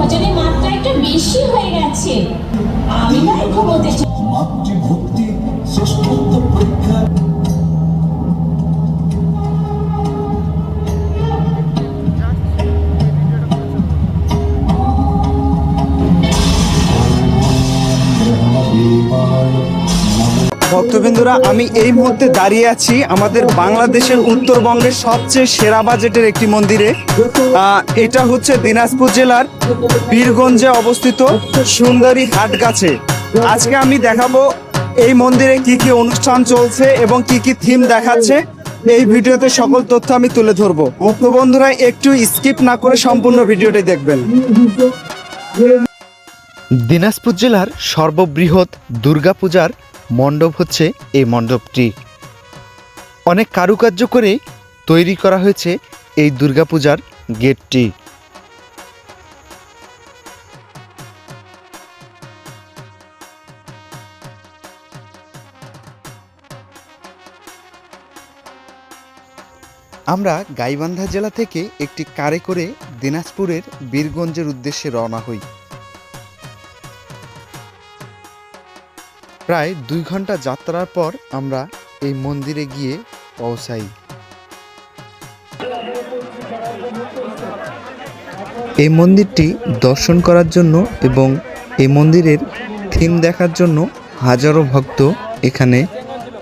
ভোজনের মাত্রা একটু বেশি হয়ে গেছে। আমি ঘুমোতে মাতৃভক্তি শ্রেষ্ঠত্ব পরীক্ষা ভক্তবিন্দুরা, আমি এই মুহূর্তে দাঁড়িয়ে আছি আমাদের বাংলাদেশের উত্তরবঙ্গের সবচেয়ে সেরা বাজেটের একটি মন্দিরে। এটা হচ্ছে দিনাজপুর জেলার বীরগঞ্জে অবস্থিত সুন্দরী হাটগাছে আজকে আমি দেখাবো এই মন্দিরে কি কি অনুষ্ঠান চলছে এবং কি কি থিম দেখাচ্ছে। এই ভিডিওতে সকল তথ্য আমি তুলে ধরবো। তো বন্ধুরা একটু স্কিপ না করে সম্পূর্ণ ভিডিওটি দেখবেন। দিনাজপুর জেলার সর্ববৃহৎ দুর্গাপূজার মণ্ডপ হচ্ছে এই মণ্ডপটি। অনেক কারুকার্য করে তৈরি করা হয়েছে এই দুর্গাপূজার গেটটি। আমরা গাইবান্ধা জেলা থেকে একটি কারে করে দিনাজপুরের বীরগঞ্জের উদ্দেশ্যে রওনা হই। প্রায় দুই ঘণ্টা যাত্রার পর আমরা এই মন্দিরে গিয়ে পৌঁছাই। এই মন্দিরটি দর্শন করার জন্য এবং এই মন্দিরের থিম দেখার জন্য হাজারো ভক্ত এখানে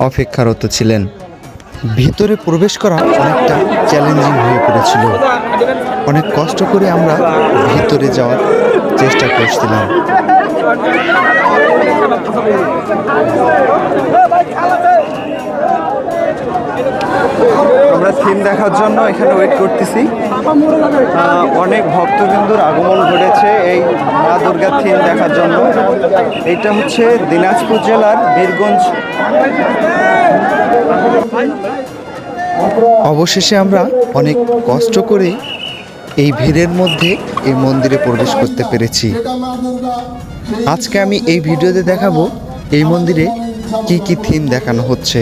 অপেক্ষারত ছিলেন। ভিতরে প্রবেশ করা অনেকটা চ্যালেঞ্জিং হয়ে পড়েছিল। অনেক কষ্ট করে আমরা ভিতরে যাওয়ার চেষ্টা করছিলাম। আমরা থিম দেখার জন্য এখানে ওয়েট করতেছি। অনেক ভক্তবৃন্দুর আগমন ঘটেছে এই মা দুর্গার থিম দেখার জন্য। এটা হচ্ছে দিনাজপুর জেলার বীরগঞ্জ। অবশেষে আমরা অনেক কষ্ট করে এই ভিড়ের মধ্যে এই মন্দিরে প্রবেশ করতে পেরেছি। আজকে আমি এই ভিডিওতে দেখাবো এই মন্দিরে কি কি থিম দেখানো হচ্ছে।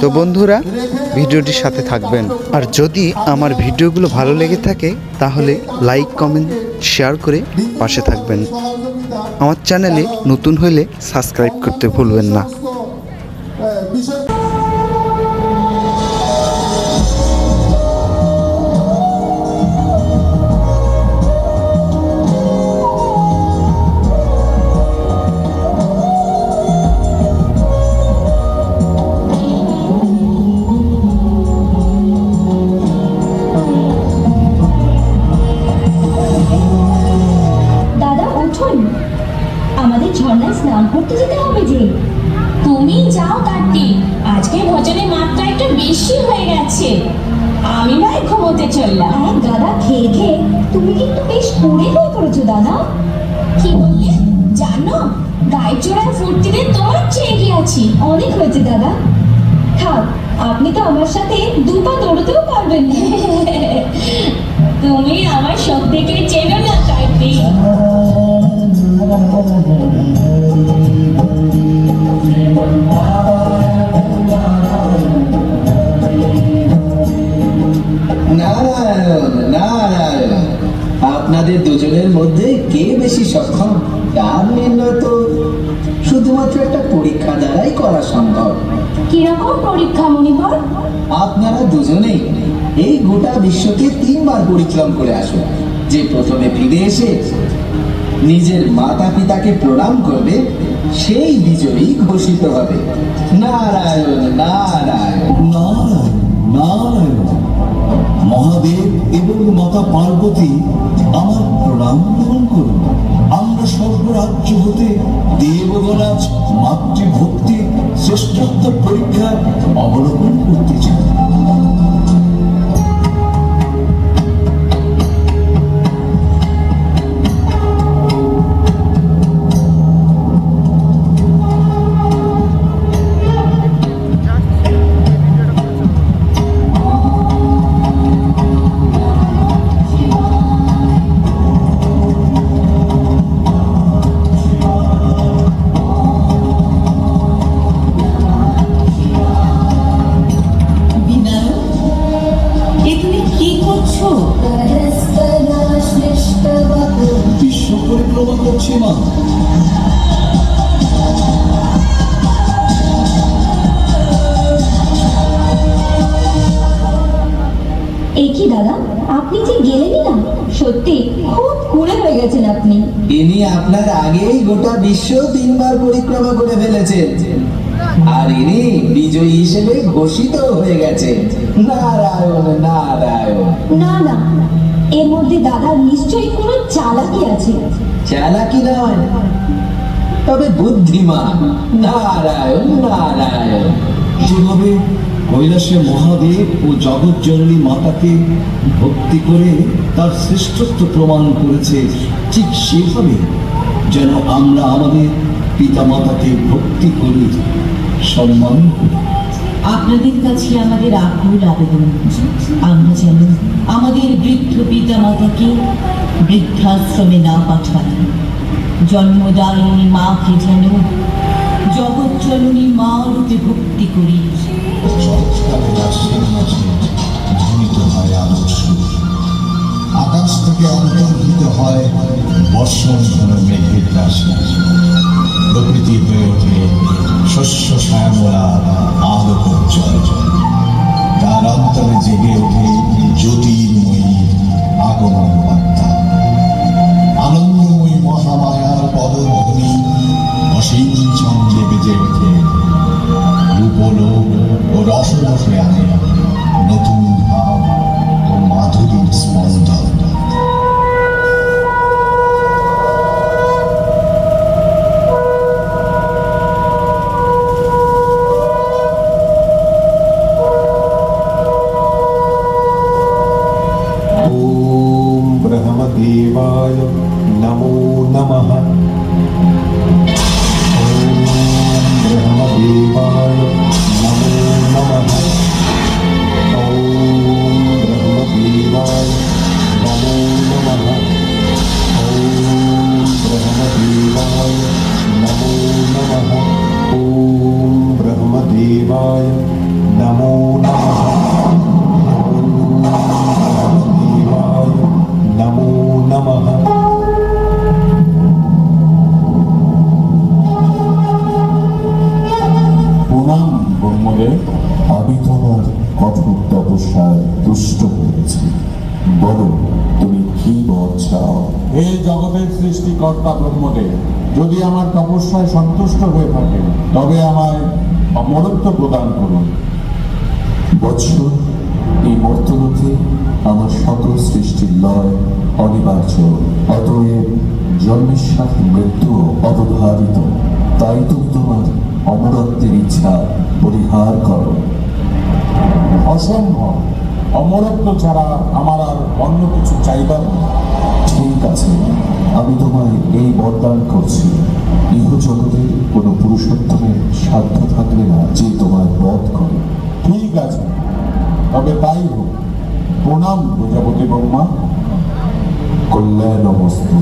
তো বন্ধুরা, ভিডিওটির সাথে থাকবেন। আর যদি আমার ভিডিওগুলো ভালো লেগে থাকে, তাহলে লাইক, কমেন্ট, শেয়ার করে পাশে থাকবেন। আমার চ্যানেলে নতুন হলে সাবস্ক্রাইব করতে ভুলবেন না। ফুর্তিতে তোমার চেয়ে গিয়েছি অনেক হয়েছে, দাদা। থাক, আপনি তো আমার সাথে দুপা দৌড়তেও পারবেন। তুমি আমার শক্তিকে চেনো না কার্তিক আপনাদের দুজনের মধ্যে কে বেশি সক্ষম? তার নির্ণয় তো শুধুমাত্র একটা পরীক্ষা দ্বারাই করা সম্ভব। কীরকম পরীক্ষা মণিবর আপনারা দুজনেই এই গোটা বিশ্বকে তিনবার পরিক্রম করে আসুন। যে প্রথমে ফিরে এসে নিজের মাতা পিতাকে প্রণাম করবে সেই বিজয়ী ঘোষিত হবে। নারায়ণ নারায়ণ। নারায়ণ নারায়ণ। মহাদেব এবং মাতা পার্বতী আমার প্রণাম গ্রহণ করুন। সর্বরাজ্য হতে দেবগণাজ মাতৃভক্তি শ্রেষ্ঠত্ব পরীক্ষা অবলম্বন করতে চাই করছি কি দাদা? আপনি যে গেলেনই না সত্যি খুব কুড়ে হয়ে গেছেন আপনি। ইনি আপনার আগেই গোটা বিশ্ব তিনবার পরিক্রমা করে ফেলেছেন। আর ইনি বিজয়ী হিসেবে ঘোষিত হয়ে গেছে নারায়ণ নারায়ণ। না না এর মধ্যে দাদার নিশ্চয়ই কোনো চালাকি আছে। চালাকি নয়। তবে বুদ্ধিমান, নারায়ণ নারায়ণ। যেভাবে কৈলাসে মহাদেব ও জগৎজননী মাতাকে ভক্তি করে তার শ্রেষ্ঠত্ব প্রমাণ করেছে, ঠিক সেভাবে যেন আমরা আমাদের পিতা পিতামাতাকে ভক্তি করি সম্মান করি আপনাদের কাছে আমাদের আকুল আবেদন। আমরা যেন আমাদের বৃদ্ধ পিতা মাতাকে বৃদ্ধাশ্রমে না পাঠাই। জন্মদায়িনী মাকে যেন জগৎ জগৎজননী মা রূপে ভক্তি করি। আকাশ থেকে অন্তর্হিত হয় বর্ষণ ঘন মেঘের রাশি প্রকৃতি হয়ে ওঠে শস্য শ্যামলা আলোক জল। তার অন্তরে জেগে ওঠে জ্যোতির্ময়ী আগমন বার্তা। আনন্দময়ী মহামায়ার পদধ্বনি অসীম ছন্দে বেজে ওঠে। রূপলোক ও রসরসে আনে নতুন ভাব ও মাধুরীর স্পন্দন ब्रह्मदेवाय नमो नमः ॐ ब्रह्मदेवाय नमो नमः देवाय नमो नमः প্রণাম ব্রহ্মদেব আমি তোমার কঠোর তপস্যায় তুষ্ট হয়েছি বলো তুমি কি বর চাও হে জগতের সৃষ্টিকর্তা ব্রহ্মদেব। যদি আমার তপস্যায় সন্তুষ্ট হয়ে থাকেন, তবে আমায় অমরত্ব প্রদান করুন। বৎস এই মর্তলোকে আমার সকল সৃষ্টির লয় অনিবার্য। অতএব জন্মের সাথে মৃত্যু অবধারিত। তাই তুমি তোমার অমরত্বের ইচ্ছা পরিহার করো। অসম্ভব। অমরত্ব ছাড়া আমার আর অন্য কিছু চাইবার নেই। ঠিক আছে আমি তোমায় এই বরদান করছি। ইহ জগতে কোনো পুরুষোত্তমের সাধ্য থাকবে না যে তোমার বধ করে। ঠিক আছে, তবে তাই হোক। প্রণাম প্রজাপতি ব্রহ্মা কল্যাণ বস্তু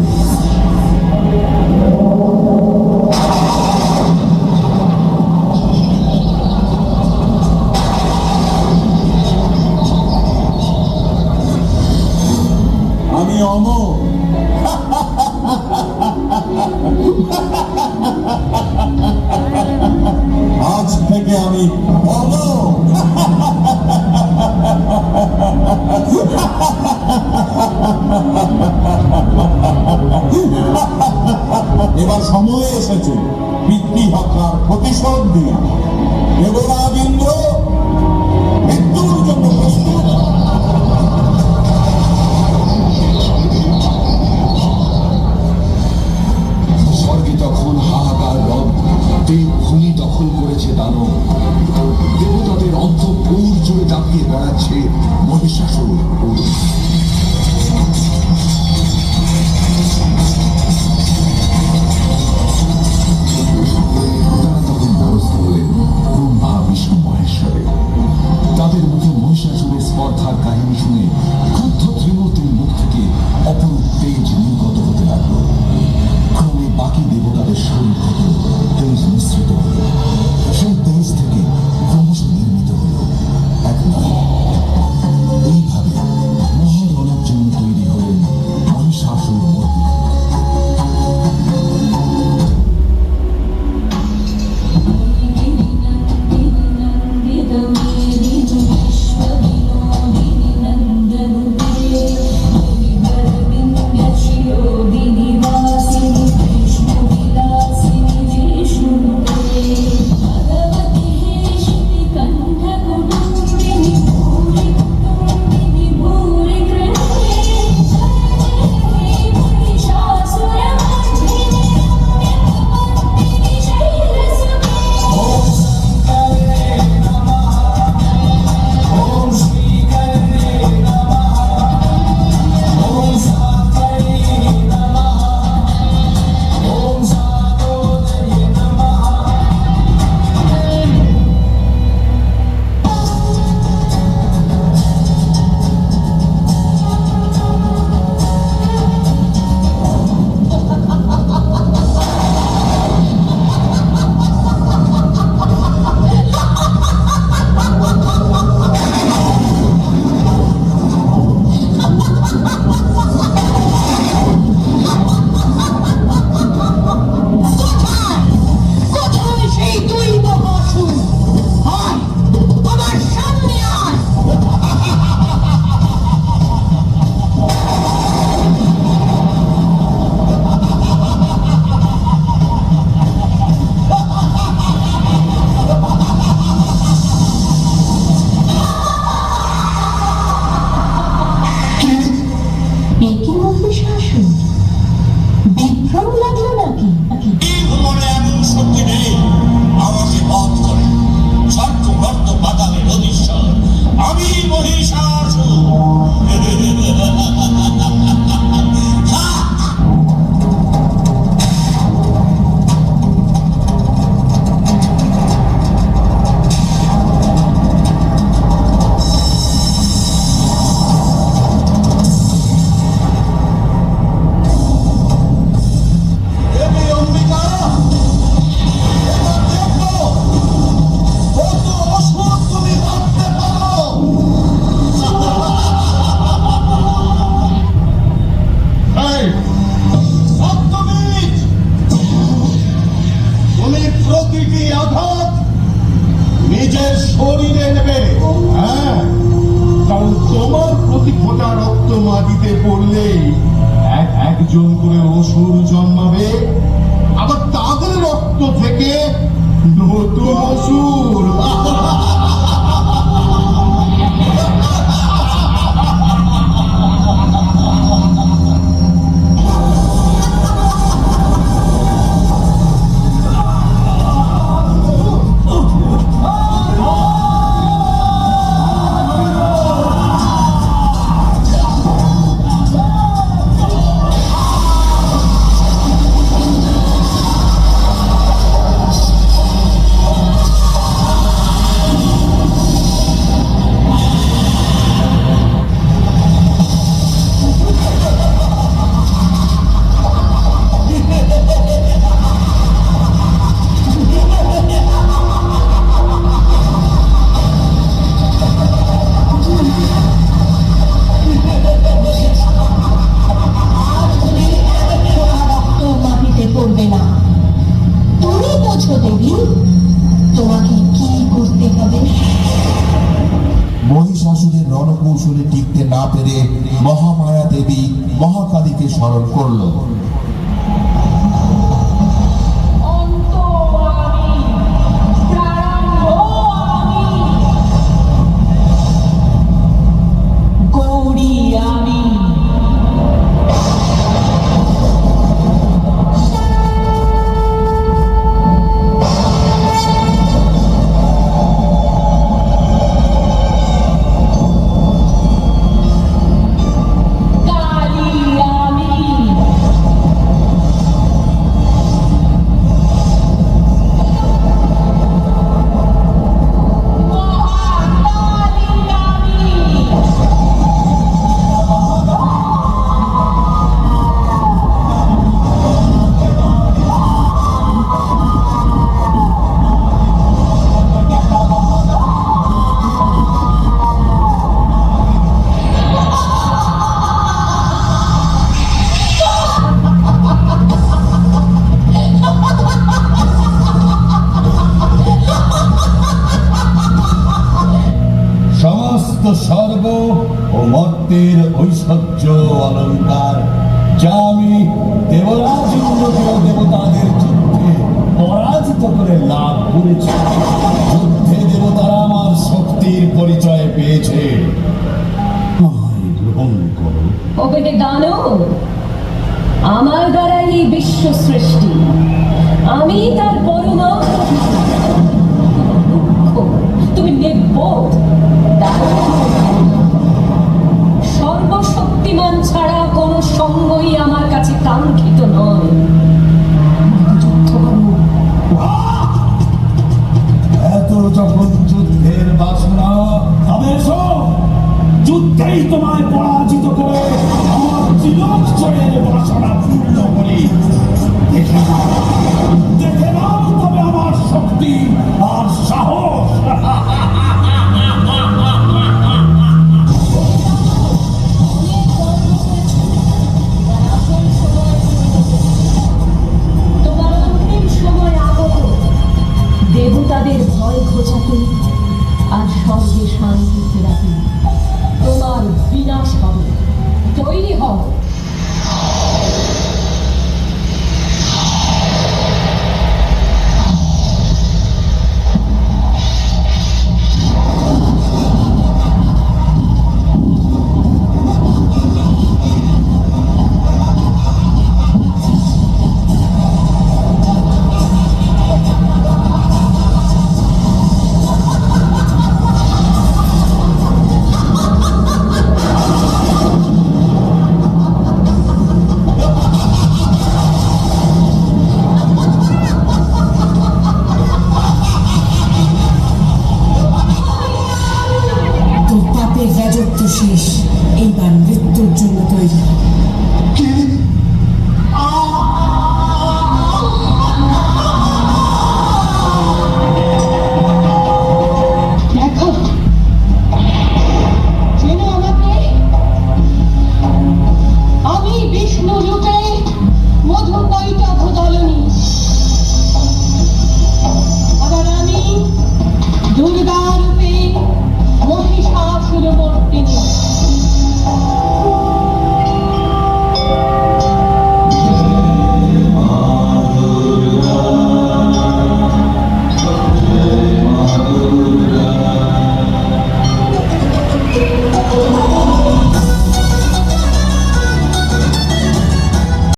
এবার সময় এসেছে পিতৃ হত্যার প্রতিশোধ দিয়ে দেবরাজ ও ঐশ্বর্য অলঙ্কার, যা আমি দেবরাজ ইন্দ্রকে ও দেবতাদের যুদ্ধে পরাজিত করে লাভ করেছি। যুদ্ধে দেবতারা আমার শক্তির পরিচয় পেয়েছে। ওকে দানো আমার দ্বারা এই বিশ্ব সৃষ্টি। আমি তার পরমাত্ম তুমি নির্বোধ। সর্বশক্তিমান ছাড়া কোনো সঙ্গই আমার কাছে কাঙ্ক্ষিত দেবতাদের ভয় ঘোচাতে আর স্বর্গে শান্তি ফেরাতে তোমার বিনাশ হবে। তৈরি হও।